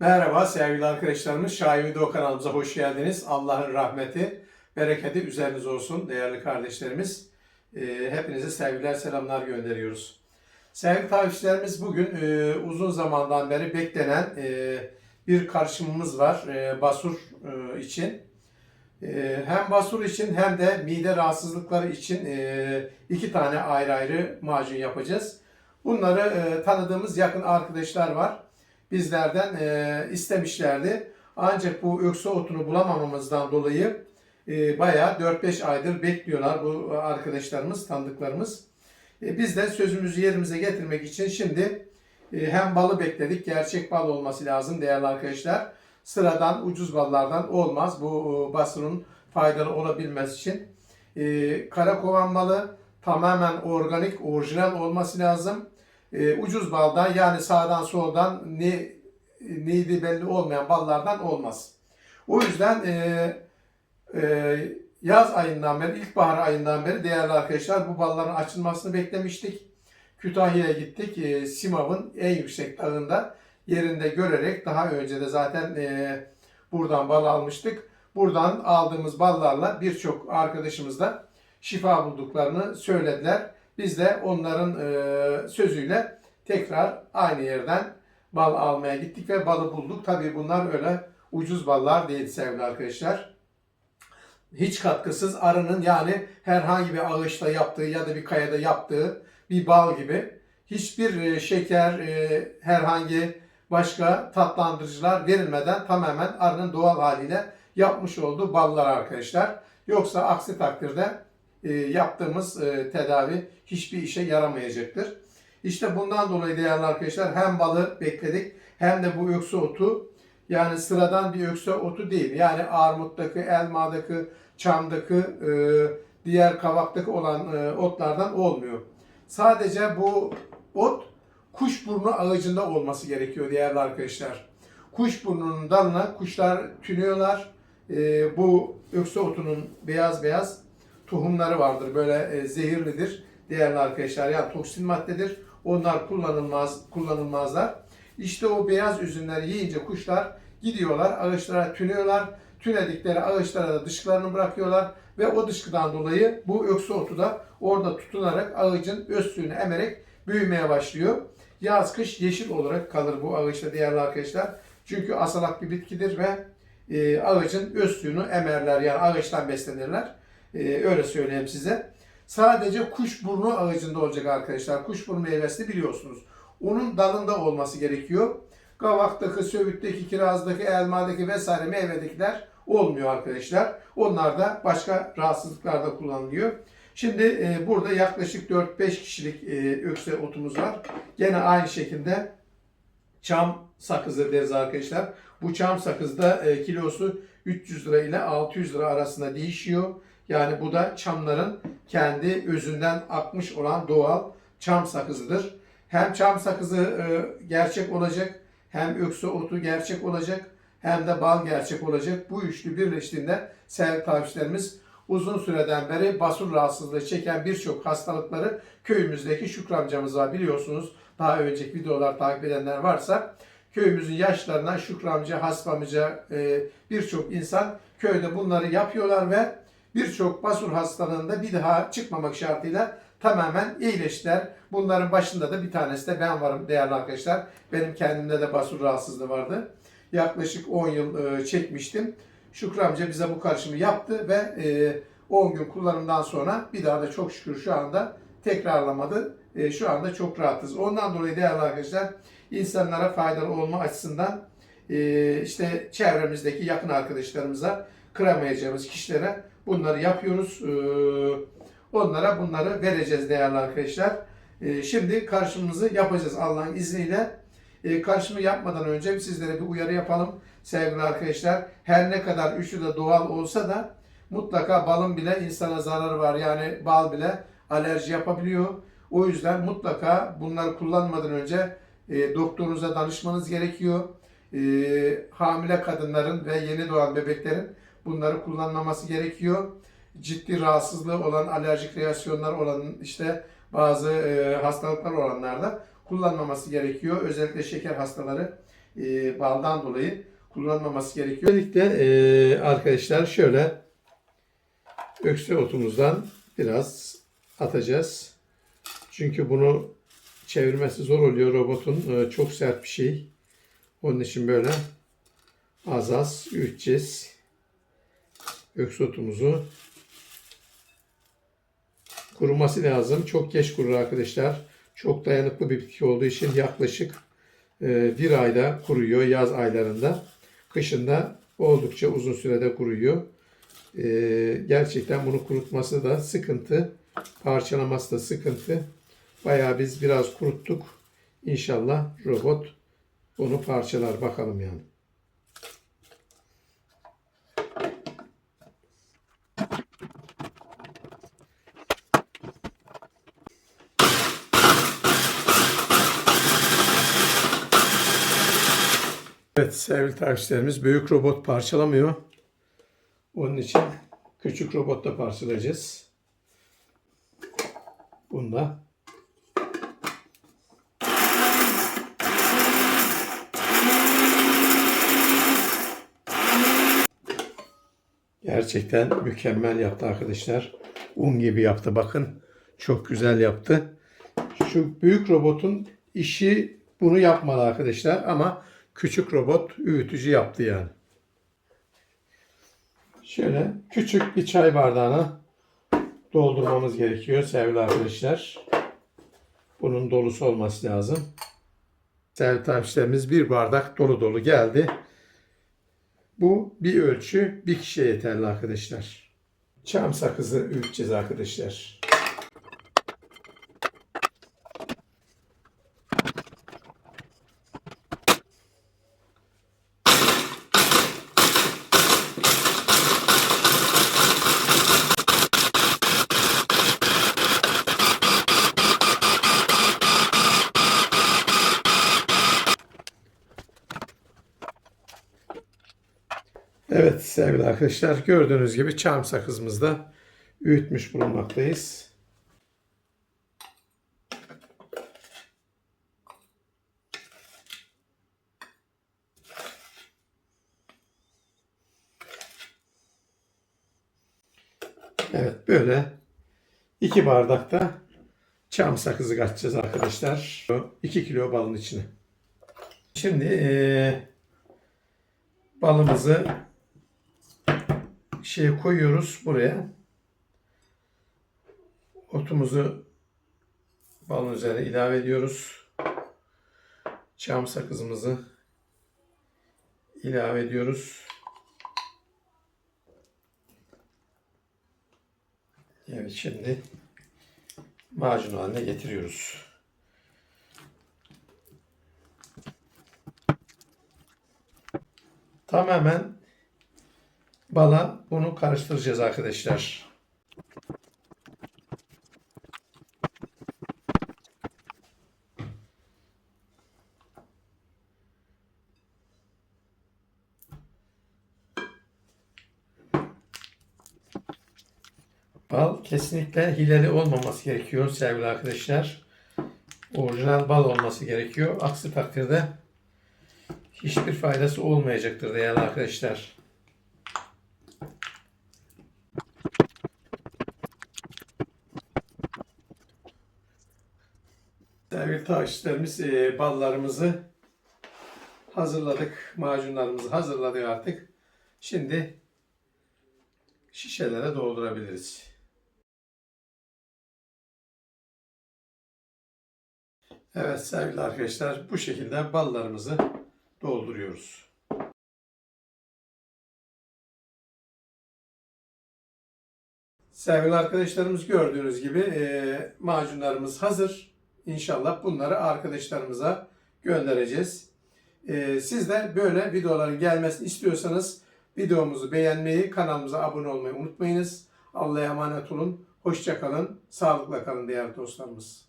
Merhaba sevgili arkadaşlarımız. Şahin Video kanalımıza hoş geldiniz. Allah'ın rahmeti, bereketi üzeriniz olsun değerli kardeşlerimiz. Ee, Hepinize sevgiler, selamlar gönderiyoruz. Sevgili takipçilerimiz bugün e, uzun zamandan beri beklenen e, bir karşımımız var e, Basur için. Hem Basur için hem de mide rahatsızlıkları için iki tane ayrı ayrı macun yapacağız. Bunları tanıdığımız yakın arkadaşlar var bizlerden e, istemişlerdi. Ancak bu öksü otunu bulamamamızdan dolayı e, bayağı 4-5 aydır bekliyorlar bu arkadaşlarımız, tanıdıklarımız. E, biz de sözümüzü yerimize getirmek için şimdi e, hem balı bekledik, gerçek bal olması lazım değerli arkadaşlar. Sıradan ucuz ballardan olmaz bu e, basının faydalı olabilmesi için. E, kara kovan balı tamamen organik, orijinal olması lazım e, ucuz baldan yani sağdan soldan ne neydi belli olmayan ballardan olmaz. O yüzden e, e, yaz ayından beri, ilkbahar ayından beri değerli arkadaşlar bu balların açılmasını beklemiştik. Kütahya'ya gittik. E, Simav'ın en yüksek dağında yerinde görerek daha önce de zaten e, buradan bal almıştık. Buradan aldığımız ballarla birçok arkadaşımız da şifa bulduklarını söylediler. Biz de onların e, sözüyle tekrar aynı yerden bal almaya gittik ve balı bulduk. Tabii bunlar öyle ucuz ballar değil sevgili arkadaşlar. Hiç katkısız arının yani herhangi bir ağaçta yaptığı ya da bir kayada yaptığı bir bal gibi hiçbir e, şeker, e, herhangi başka tatlandırıcılar verilmeden tamamen arının doğal haliyle yapmış olduğu ballar arkadaşlar. Yoksa aksi takdirde yaptığımız e, tedavi hiçbir işe yaramayacaktır. İşte bundan dolayı değerli arkadaşlar hem balı bekledik hem de bu öksü otu yani sıradan bir öksü otu değil. Yani armuttaki, elmadaki, çamdaki, e, diğer kavaktaki olan e, otlardan olmuyor. Sadece bu ot kuşburnu ağacında olması gerekiyor değerli arkadaşlar. Kuşburnunun dalına kuşlar tünüyorlar. E, bu öksü otunun beyaz beyaz tohumları vardır. Böyle e, zehirlidir değerli arkadaşlar. Yani toksin maddedir. Onlar kullanılmaz kullanılmazlar. İşte o beyaz üzümleri yiyince kuşlar gidiyorlar ağaçlara tünüyorlar. Tünedikleri ağaçlara da dışkılarını bırakıyorlar ve o dışkıdan dolayı bu öksü otu da orada tutunarak ağacın öz suyunu emerek büyümeye başlıyor. Yaz kış yeşil olarak kalır bu ağaçta değerli arkadaşlar. Çünkü asalak bir bitkidir ve e, ağacın öz suyunu emerler yani ağaçtan beslenirler. E, öyle söyleyeyim size. Sadece kuşburnu ağacında olacak arkadaşlar. Kuşburnu meyvesi biliyorsunuz. Onun dalında olması gerekiyor. Kavaktaki, söğütteki, kirazdaki, elmadaki vesaire meyvedekiler olmuyor arkadaşlar. Onlar da başka rahatsızlıklarda kullanılıyor. Şimdi e, burada yaklaşık 4-5 kişilik e, ökse otumuz var. Gene aynı şekilde çam sakızı deriz arkadaşlar. Bu çam sakızda e, kilosu 300 lira ile 600 lira arasında değişiyor. Yani bu da çamların kendi özünden akmış olan doğal çam sakızıdır. Hem çam sakızı e, gerçek olacak, hem öksü otu gerçek olacak, hem de bal gerçek olacak. Bu üçlü birleştiğinde sevgili takipçilerimiz uzun süreden beri basur rahatsızlığı çeken birçok hastalıkları köyümüzdeki Şükrü amcamız var biliyorsunuz. Daha önceki videolar takip edenler varsa köyümüzün yaşlarından Şükrü amca, Hasp amca e, birçok insan köyde bunları yapıyorlar ve birçok basur hastalığında bir daha çıkmamak şartıyla tamamen iyileştiler. Bunların başında da bir tanesi de ben varım değerli arkadaşlar. Benim kendimde de basur rahatsızlığı vardı. Yaklaşık 10 yıl e, çekmiştim. Şükrü amca bize bu karışımı yaptı ve e, 10 gün kullanımdan sonra bir daha da çok şükür şu anda tekrarlamadı. E, şu anda çok rahatız. Ondan dolayı değerli arkadaşlar insanlara faydalı olma açısından e, işte çevremizdeki yakın arkadaşlarımıza kıramayacağımız kişilere bunları yapıyoruz. E, onlara bunları vereceğiz değerli arkadaşlar. E, şimdi karşımızı yapacağız Allah'ın izniyle. E, karşımı yapmadan önce sizlere bir uyarı yapalım sevgili arkadaşlar. Her ne kadar üçü de doğal olsa da mutlaka balın bile insana zararı var. Yani bal bile alerji yapabiliyor. O yüzden mutlaka bunları kullanmadan önce e, doktorunuza danışmanız gerekiyor. E, hamile kadınların ve yeni doğan bebeklerin bunları kullanmaması gerekiyor. Ciddi rahatsızlığı olan, alerjik reaksiyonlar olan işte bazı e, hastalıklar olanlarda kullanmaması gerekiyor. Özellikle şeker hastaları e, baldan dolayı kullanmaması gerekiyor. Özellikle e, arkadaşlar şöyle öksü otumuzdan biraz atacağız. Çünkü bunu çevirmesi zor oluyor robotun. E, çok sert bir şey. Onun için böyle az az üteceğiz. Öksü otumuzu. Kuruması lazım. Çok geç kurur arkadaşlar. Çok dayanıklı bir bitki olduğu için yaklaşık e, bir ayda kuruyor yaz aylarında. Kışında oldukça uzun sürede kuruyor. E, gerçekten bunu kurutması da sıkıntı. Parçalaması da sıkıntı. Bayağı biz biraz kuruttuk. İnşallah robot onu parçalar bakalım yani. Evet sevgili takipçilerimiz büyük robot parçalamıyor. Onun için küçük robotla parçalayacağız. Bunda. Gerçekten mükemmel yaptı arkadaşlar. Un gibi yaptı bakın. Çok güzel yaptı. Şu büyük robotun işi bunu yapmalı arkadaşlar ama küçük robot öğütücü yaptı yani. Şöyle küçük bir çay bardağına doldurmamız gerekiyor sevgili arkadaşlar. Bunun dolusu olması lazım. Sevgili takipçilerimiz bir bardak dolu dolu geldi. Bu bir ölçü bir kişiye yeterli arkadaşlar. Çam sakızı öğüteceğiz arkadaşlar. Evet sevgili arkadaşlar gördüğünüz gibi çam sakızımızda öğütmüş bulunmaktayız. Evet böyle iki bardakta çam sakızı katacağız arkadaşlar. 2 kilo balın içine. Şimdi eee balımızı şeye koyuyoruz buraya. Otumuzu balın üzerine ilave ediyoruz. Çam sakızımızı ilave ediyoruz. Evet şimdi macun haline getiriyoruz. Tamamen bala bunu karıştıracağız arkadaşlar. Bal kesinlikle hileli olmaması gerekiyor sevgili arkadaşlar. Orijinal bal olması gerekiyor. Aksi takdirde hiçbir faydası olmayacaktır değerli arkadaşlar. Sevgili takipçilerimiz e, ballarımızı hazırladık. Macunlarımızı hazırladık artık. Şimdi şişelere doldurabiliriz. Evet sevgili arkadaşlar bu şekilde ballarımızı dolduruyoruz. Sevgili arkadaşlarımız gördüğünüz gibi e, macunlarımız hazır. İnşallah bunları arkadaşlarımıza göndereceğiz. E, siz de böyle videoların gelmesini istiyorsanız videomuzu beğenmeyi, kanalımıza abone olmayı unutmayınız. Allah'a emanet olun. Hoşça kalın. Sağlıkla kalın değerli dostlarımız.